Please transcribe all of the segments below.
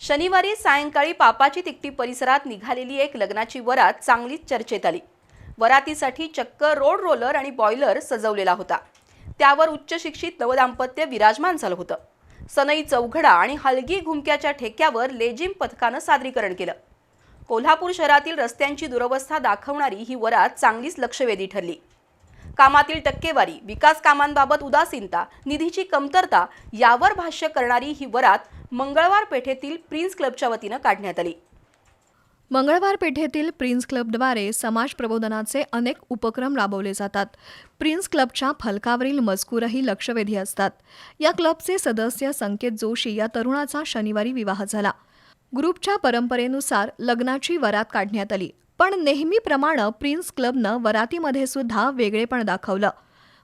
शनिवारी सायंकाळी पापाची तिकटी परिसरात निघालेली एक लग्नाची वरात चांगलीच चर्चेत आली. वरातीसाठी चक्क रोड रोलर आणि बॉयलर सजवलेला होता. त्यावर उच्च शिक्षित नवदाम्पत्य विराजमान झालं होतं. सनई चौघडा आणि हलगी घुमक्याच्या ठेक्यावर लेजिम पथकानं सादरीकरण केलं. कोल्हापूर शहरातील रस्त्यांची दुरवस्था दाखवणारी ही वरात चांगलीच लक्षवेधी ठरली. कामातील टक्केवारी विकास कामांबाबत उदासीनता निधीची कमतरता यावर भाष्य करणारी ही वरात मंगळवार पेठेतील प्रिन्स क्लबच्या वतीनं काढण्यात आली. मंगळवार पेठेतील प्रिन्स क्लबद्वारे समाज प्रबोधनाचे अनेक उपक्रम राबवले जातात. प्रिन्स क्लबच्या फलकावरील मजकूरही लक्षवेधी असतात. या क्लबचे सदस्य संकेत जोशी या तरुणाचा शनिवारी विवाह झाला. ग्रुपच्या परंपरेनुसार लग्नाची वरात काढण्यात आली. पण नेहमीप्रमाणे प्रिन्स क्लबनं वरातीमध्ये सुद्धा वेगळेपण दाखवलं.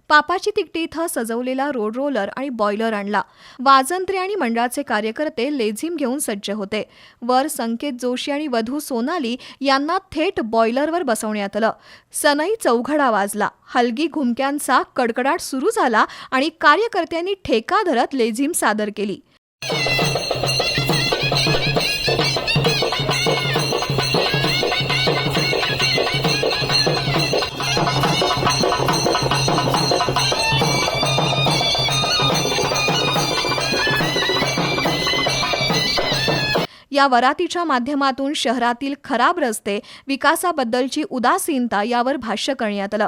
पापाची तिकटी इथं सजवलेला रोड रोलर आणि बॉयलर आणला. वाजंत्री आणि मंडळाचे कार्यकर्ते लेझिम घेऊन सज्ज होते. वर संकेत जोशी आणि वधू सोनाली यांना थेट बॉयलरवर बसवण्यात आलं. सनई चौघडा वाजला. हलगी घुमक्यांचा कडकडाट सुरू झाला आणि कार्यकर्त्यांनी ठेका धरत लेझिम सादर केली. या वरातीच्या माध्यमातून शहरातील खराब रस्ते विकासाबद्दलची उदासीनता यावर भाष्य करण्यात आलं.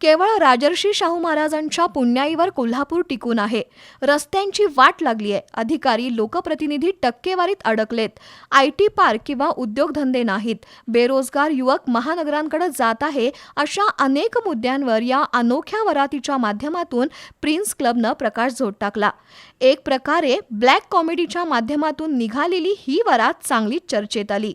केवळ राजर्षी शाहू महाराजांच्या पुण्याईवर कोल्हापूर टिकून आहे. रस्त्यांची वाट लागली आहे. अधिकारी लोकप्रतिनिधी टक्केवारीत अडकलेत. आय टी पार्क किंवा उद्योगधंदे नाहीत. बेरोजगार युवक महानगरांकडे जात आहे अशा अनेक मुद्द्यांवर या अनोख्या वरातीच्या माध्यमातून प्रिन्स क्लबनं प्रकाशझोत टाकला. एक प्रकारे ब्लॅक कॉमेडीच्या माध्यमातून निघालेली ही वरात चांगलीच चर्चेत आली.